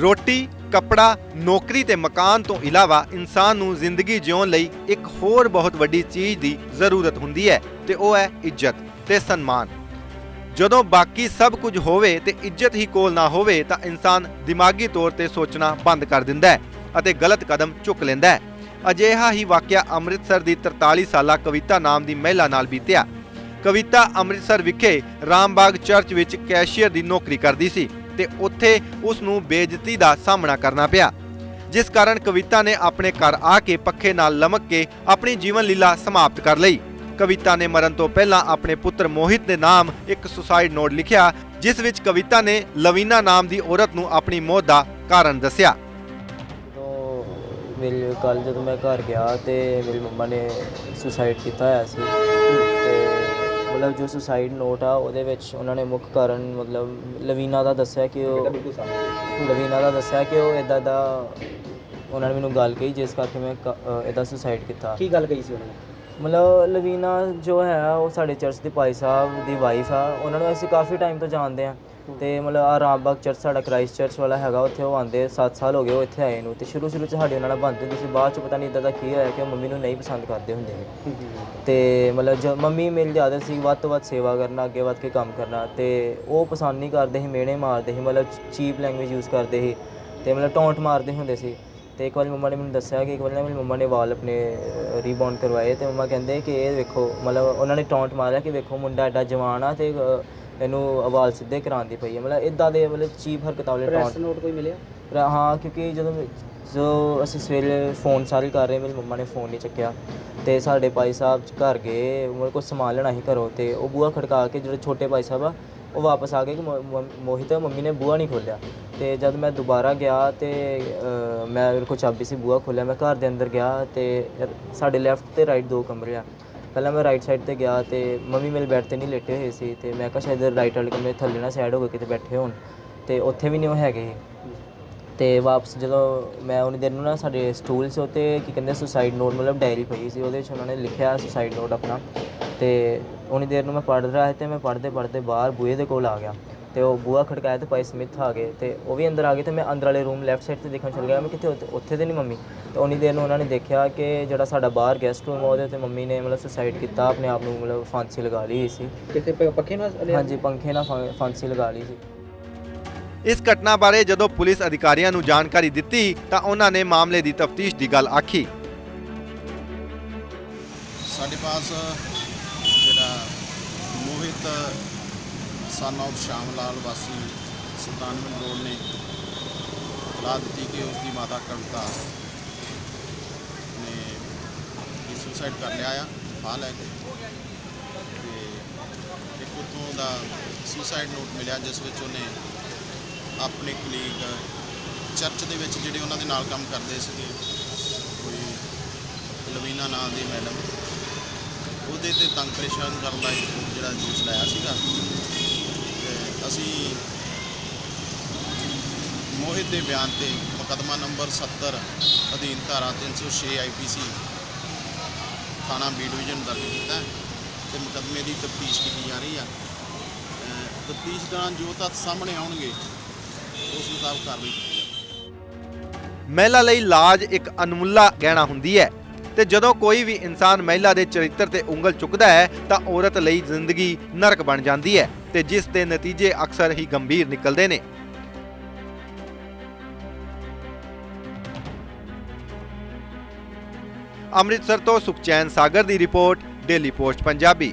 ਰੋਟੀ, ਕੱਪੜਾ, ਨੌਕਰੀ ਤੇ ਮਕਾਨ ਤੋਂ ਇਲਾਵਾ ਇਨਸਾਨ ਨੂੰ ਜ਼ਿੰਦਗੀ ਜਿਉਣ ਲਈ ਇੱਕ ਹੋਰ ਬਹੁਤ ਵੱਡੀ ਚੀਜ਼ ਦੀ ਜ਼ਰੂਰਤ ਹੁੰਦੀ ਹੈ ਤੇ ਉਹ ਹੈ ਇੱਜ਼ਤ ਤੇ ਸਨਮਾਨ। ਜਦੋਂ ਬਾਕੀ ਸਭ ਕੁਝ ਹੋਵੇ ਤੇ ਇੱਜ਼ਤ ਹੀ ਕੋਲ ਨਾ ਹੋਵੇ ਤਾਂ ਇਨਸਾਨ ਦਿਮਾਗੀ ਤੌਰ ਤੇ ਸੋਚਣਾ ਬੰਦ ਕਰ ਦਿੰਦਾ ਹੈ ਅਤੇ ਗਲਤ ਕਦਮ ਚੁੱਕ ਲੈਂਦਾ ਹੈ। ਅਜਿਹਾ ਹੀ ਵਾਕਿਆ ਅੰਮ੍ਰਿਤਸਰ ਦੀ 43 ਸਾਲਾ ਕਵਿਤਾ ਨਾਮ ਦੀ ਮਹਿਲਾ ਨਾਲ ਬੀਤਿਆ। ਕਵਿਤਾ ਅੰਮ੍ਰਿਤਸਰ ਵਿਖੇ ਰਾਮਬਾਗ ਚਰਚ ਵਿੱਚ ਕੈਸ਼ੀਅਰ ਦੀ ਨੌਕਰੀ ਕਰਦੀ ਸੀ। ਤੇ ਉੱਥੇ ਉਸ ਨੂੰ ਬੇਇੱਜ਼ਤੀ ਦਾ ਸਾਹਮਣਾ ਕਰਨਾ ਪਿਆ। ਜਿਸ ਕਾਰਨ ਕਵਿਤਾ ਨੇ ਆਪਣੇ ਘਰ ਆ ਕੇ ਪੱਖੇ ਨਾਲ ਲਮਕ ਕੇ ਆਪਣੀ ਜੀਵਨ ਲੀਲਾ ਸਮਾਪਤ ਕਰ ਲਈ। ਕਵਿਤਾ ਨੇ ਮਰਨ ਤੋਂ ਪਹਿਲਾਂ ਆਪਣੇ ਪੁੱਤਰ ਮੋਹਿਤ ਦੇ ਨਾਮ ਇੱਕ ਸੁਸਾਈਡ ਨੋਟ ਲਿਖਿਆ, ਜਿਸ ਵਿੱਚ ਕਵਿਤਾ ਨੇ ਲਵੀਨਾ ਨਾਮ ਦੀ ਔਰਤ ਨੂੰ ਆਪਣੀ ਮੌਤ ਦਾ ਕਾਰਨ ਦੱਸਿਆ। ਜਦੋਂ ਕੱਲ ਜਦੋਂ ਮੈਂ ਘਰ ਗਿਆ ਤੇ ਮੇਰੀ ਮੰਮਾ ਨੇ ਸੁਸਾਈਡ ਕੀਤਾ ਹੋਇਆ ਸੀ ਤੇ ਮਤਲਬ ਜੋ ਸੁਸਾਈਡ ਨੋਟ ਆ ਉਹਦੇ ਵਿੱਚ ਉਹਨਾਂ ਨੇ ਮੁੱਖ ਕਾਰਨ ਮਤਲਬ ਲਵੀਨਾ ਦਾ ਦੱਸਿਆ ਕਿ ਉਹ ਲਵੀਨਾ ਦਾ ਦੱਸਿਆ ਕਿ ਉਹ ਇਦਾਂ ਦਾ ਉਹਨਾਂ ਨੇ ਮੈਨੂੰ ਗੱਲ ਕਹੀ ਜਿਸ ਕਰਕੇ ਮੈਂ ਇਦਾਂ ਸੁਸਾਈਡ ਕੀਤਾ। ਕੀ ਗੱਲ ਕਹੀ ਸੀ ਉਹਨਾਂ ਨੇ? ਮਤਲਬ ਲਵੀਨਾ ਜੋ ਹੈ, ਉਹ ਸਾਡੇ ਚਰਚ ਦੇ ਭਾਈ ਸਾਹਿਬ ਦੀ ਵਾਈਫ ਆ। ਉਹਨਾਂ ਨੂੰ ਅਸੀਂ ਕਾਫੀ ਟਾਈਮ ਤੋਂ ਜਾਣਦੇ ਆ ਤੇ ਮਤਲਬ ਆ ਰਾਮਬਾਗ ਚਰਚ ਸਾਡਾ ਕ੍ਰਾਈਸਟ ਚਰਚ ਵਾਲਾ ਹੈਗਾ, ਉੱਥੇ ਉਹ ਆਂਦੇ 7 ਸਾਲ ਹੋ ਗਏ ਉਹ ਇੱਥੇ ਆਏ ਨੂੰ। ਤੇ ਸ਼ੁਰੂ ਸ਼ੁਰੂ ਚ ਸਾਡੇ ਉਹਨਾਂ ਨਾਲ ਬਣਦੇ ਹੁੰਦੇ ਸੀ, ਬਾਅਦ ਚ ਪਤਾ ਨਹੀਂ ਇਦਾਂ ਦਾ ਕੀ ਹੋਇਆ ਕਿ ਉਹ ਮੰਮੀ ਨੂੰ ਨਹੀਂ ਪਸੰਦ ਕਰਦੇ ਹੁੰਦੇ ਸੀ। ਤੇ ਮਤਲਬ ਜੋ ਮੰਮੀ ਮੇਰੀ ਦੀ ਆਦਤ ਸੀ, ਵੱਧ ਤੋਂ ਵੱਧ ਸੇਵਾ ਕਰਨਾ, ਅੱਗੇ ਵੱਧ ਕੇ ਕੰਮ ਕਰਨਾ। ਤੇ ਉਹ ਪਸੰਦ ਨਹੀਂ ਕਰਦੇ ਸੀ ਮਿਹਣੇ ਮਾਰਦੇ ਸੀ, ਮਤਲਬ ਚੀਪ ਲੈਂਗੁਏਜ ਯੂਜ਼ ਕਰਦੇ ਸੀ। ਤੇ ਮਤਲਬ ਟੌਂਟ ਮਾਰਦੇ ਹੁੰਦੇ ਸੀ। ਤੇ ਇੱਕ ਵਾਰੀ ਮੰਮਾ ਨੇ ਮੈਨੂੰ ਦੱਸਿਆ ਕਿ ਇੱਕ ਵਾਰੀ ਨਾ ਮੇਰੀ ਮੰਮਾ ਨੇ ਵਾਲ ਆਪਣੇ ਰੀਬੌਂਡ ਕਰਵਾਏ ਤੇ ਮੰਮਾ ਕਹਿੰਦੇ ਕਿ ਇਹ ਵੇਖੋ ਮਤਲਬ ਉਹਨਾਂ ਨੇ ਟੌਂਟ ਮਾਰਿਆ ਕਿ ਵੇਖੋ ਮੁੰਡਾ ਐਡਾ ਜਵਾਨ ਆ ਤੇ ਅ, ਇਹਨੂੰ ਵਾਲ ਸਿੱਧੇ ਕਰਾਉਣ ਦੀ ਪਈ ਹੈ ਮਤਲਬ ਇਦਾਂ ਦੇ ਮਤਲਬ ਚੀਪ ਹਰਕਤਾਂ ਵਾਲੇ ਪ੍ਰੈਸ ਟੌਂਟ। ਨੋਟ ਕੋਈ ਮਿਲਿਆ? ਹਾਂ ਕਿਉਂਕਿ ਜਦੋਂ ਜੋ ਅਸੀਂ ਸਵੇਰੇ ਫੋਨ ਸਾਰੇ ਕਰ ਰਹੇ ਮੇਰੀ ਮੰਮਾ ਨੇ ਫੋਨ ਨਹੀਂ ਚੱਕਿਆ। ਤੇ ਸਾਡੇ ਭਾਈ ਸਾਹਿਬ ਘਰ ਗਏ ਉਹਨਾਂ ਕੋਲ ਸਮਾਨ ਲੈਣਾ ਸੀ ਘਰੋਂ ਤੇ ਉਹ ਬੂਹਾ ਖੜਕਾ ਕੇ ਜਿਹੜੇ ਛੋਟੇ ਭਾਈ ਸਾਹਿਬ ਆ ਉਹ ਵਾਪਸ ਆ ਗਏ ਕਿ ਮੋਹਿਤ ਮੰਮੀ ਨੇ ਬੂਹਾ ਨਹੀਂ ਖੋਲਿਆ ਤੇ ਜਦ ਮੈਂ ਦੁਬਾਰਾ ਗਿਆ ਤੇ ਮੈਂ ਮੇਰੇ ਕੋਲ ਚਾਬੀ ਸੀ ਬੂਹਾ ਖੋਲਿਆ ਮੈਂ ਘਰ ਦੇ ਅੰਦਰ ਗਿਆ ਤੇ ਸਾਡੇ ਲੈਫਟ ਤੇ ਰਾਈਟ ਦੋ ਕਮਰੇ ਆ। ਪਹਿਲਾਂ ਮੈਂ ਰਾਈਟ ਸਾਈਡ ਤੇ ਗਿਆ ਤੇ ਮੰਮੀ ਮੇਰੇ ਬੈੱਡ ਤੇ ਨਹੀਂ ਲੇਟੇ ਹੋਏ ਸੀ ਤੇ ਮੈਂ ਕਿਹਾ ਸ਼ਾਇਦ ਰਾਈਟ ਵਾਲੇ ਕਮਰੇ ਥੱਲੇ ਨਾ ਸਾਈਡ ਹੋ ਕੇ ਕਿਤੇ ਬੈਠੇ ਹੋਣ। ਤੇ ਉੱਥੇ ਵੀ ਨਹੀਂ ਉਹ ਹੈਗੇ। ਸੀ ਤੇ ਵਾਪਸ ਜਦੋਂ ਮੈਂ ਉਹਨੀ ਦੇਰ ਨੂੰ ਨਾ ਸਾਡੇ ਸਟੂਲ ਸੀ ਉੱਤੇ ਕੀ ਕਹਿੰਦੇ ਸੁਸਾਈਡ ਨੋਟ ਮਤਲਬ ਡਾਇਰੀ ਪਈ ਸੀ, ਉਹਦੇ ਵਿੱਚ ਉਹਨਾਂ ਨੇ ਲਿਖਿਆ ਸੁਸਾਈਡ ਨੋਟ ਆਪਣਾ। ਤੇ ਉਹਨੀ ਦੇਰ ਨੂੰ ਮੈਂ ਪੜ੍ਹ ਰਿਹਾ ਸੀ ਤੇ ਮੈਂ ਪੜ੍ਹਦੇ ਪੜ੍ਹਦੇ ਬਾਹਰ ਬੂਹੇ ਦੇ ਕੋਲ ਆ ਗਿਆ। ਤੇ ਉਹ ਬੂਹਾ ਖੜਕਾਇਆ ਤੇ ਭਾਈ ਸਮਿਥ ਆ ਗਏ ਤੇ ਉਹ ਵੀ ਅੰਦਰ ਆ ਗਏ ਤੇ ਮੈਂ ਅੰਦਰ ਵਾਲੇ ਰੂਮ ਲੈਫਟ ਸਾਈਡ ਤੇ ਦੇਖਣ ਚਲ ਗਿਆ। ਮੈਂ ਕਿੱਥੇ ਉੱਥੇ- ਉੱਥੇ ਤੇ ਨਹੀਂ ਮੰਮੀ। ਤੇ ਉਨੀ ਦੇਰ ਨੂੰ ਉਹਨਾਂ ਨੇ ਦੇਖਿਆ ਕਿ ਜਿਹੜਾ ਸਾਡਾ ਬਾਹਰ ਗੈਸਟ ਰੂਮ ਉਹਦੇ ਤੇ ਮੰਮੀ ਨੇ ਮਤਲਬ ਸੁਸਾਈਡ ਕੀਤਾ ਆਪਣੇ ਆਪ ਨੂੰ ਮਤਲਬ ਫਾਂਸੀ ਲਗਾ ਲਈ ਸੀ। ਕਿਤੇ ਪ- ਪੱਖੇ ਨਾਲ ਲਿਆ? ਹਾਂਜੀ ਪੰਖੇ ਨਾਲ ਫਾਂ- ਫਾਂਸੀ ਲਗਾ ਲਈ ਸੀ। ਇਸ ਘਟਨਾ ਬਾਰੇ ਜਦੋਂ ਪੁਲਿਸ ਅਧਿਕਾਰੀਆਂ ਨੂੰ ਜਾਣਕਾਰੀ ਦਿੱਤੀ ਤਾਂ ਉਹਨਾਂ ਨੇ ਮਾਮਲੇ ਦੀ ਤਫਤੀਸ਼ ਦੀ ਗੱਲ ਆਖੀ। ਸਾਡੇ ਪਾਸ ਜਿਹੜਾ ਮੋਹਿਤ ਸਨ ਆਫ ਸ਼ਾਮ ਲਾਲ ਵਾਸੀ ਸੁਲਤਾਨਵਿੰਦ ਰੋਡ ਨੇ ਲਾ ਦਿੱਤੀ ਕਿ ਉਸ ਦੀ ਮਾਤਾ ਕਵਿਤਾ ਨੇ ਸੁਸਾਈਡ ਕਰ ਲਿਆ ਆ ਫਾਹ ਲੈ ਕੇ। ਤੇ ਇੱਕ ਉੱਥੋਂ ਦਾ ਸੁਸਾਈਡ ਨੋਟ ਮਿਲਿਆ, ਜਿਸ ਵਿੱਚ ਉਹਨੇ ਆਪਣੇ ਕਲੀਗ ਚਰਚ ਦੇ ਵਿੱਚ ਜਿਹੜੇ ਉਹਨਾਂ ਦੇ ਨਾਲ ਕੰਮ ਕਰਦੇ ਸੀਗੇ, ਕੋਈ ਲਵੀਨਾ ਨਾਂ ਦੀ ਮੈਡਮ ਉਹਦੇ ਤੇ ਤੰਗ ਪਰੇਸ਼ਾਨ ਕਰਨ ਦਾ ਇੱਕ ਜਿਹੜਾ ਦੋਸ਼ ਲਾਇਆ ਸੀਗਾ। ਅਸੀਂ ਮੋਹਿਤ ਦੇ ਬਿਆਨ ਤੇ ਮੁਕੱਦਮਾ ਨੰਬਰ 70 ਅਧੀਨ ਧਾਰਾ 306 ਆਈਪੀਸੀ ਥਾਣਾ ਬੀ ਡਿਵੀਜ਼ਨ ਦਰਜ ਕੀਤਾ ਤੇ ਮੁਕੱਦਮੇ ਦੀ ਤਫਤੀਸ਼ ਕੀਤੀ ਜਾ ਰਹੀ ਆ। ਤਫਤੀਸ਼ ਦੌਰਾਨ ਜੋ ਤੱਥ ਸਾਹਮਣੇ ਆਉਣਗੇ, ਉਸ ਮੁਤਾਬਕ ਕਾਰਵਾਈ ਕੀਤੀ ਜਾਵੇਗੀ ਮਹਿਲਾ ਲਈ ਲਾਜ ਇੱਕ ਅਨਮੁੱਲਾ ਗਹਿਣਾ ਹੁੰਦੀ ਹੈ ਤੇ ਜਦੋਂ ਕੋਈ ਵੀ ਇਨਸਾਨ ਮਹਿਲਾ ਦੇ ਚਰਿੱਤਰ ਤੇ ਉਂਗਲ ਚੁੱਕਦਾ ਹੈ ਤਾਂ ਔਰਤ ਲਈ ਜ਼ਿੰਦਗੀ ਨਰਕ ਬਣ ਜਾਂਦੀ ਹੈ। ਤੇ ਜਿਸ ਦੇ ਨਤੀਜੇ ਅਕਸਰ ਹੀ ਗੰਭੀਰ ਨਿਕਲਦੇ ਨੇ। ਅੰਮ੍ਰਿਤਸਰ ਤੋਂ ਸੁਖਚੈਨ ਸਾਗਰ ਦੀ ਰਿਪੋਰਟ, ਡੇਲੀ ਪੋਸਟ, ਪੰਜਾਬੀ।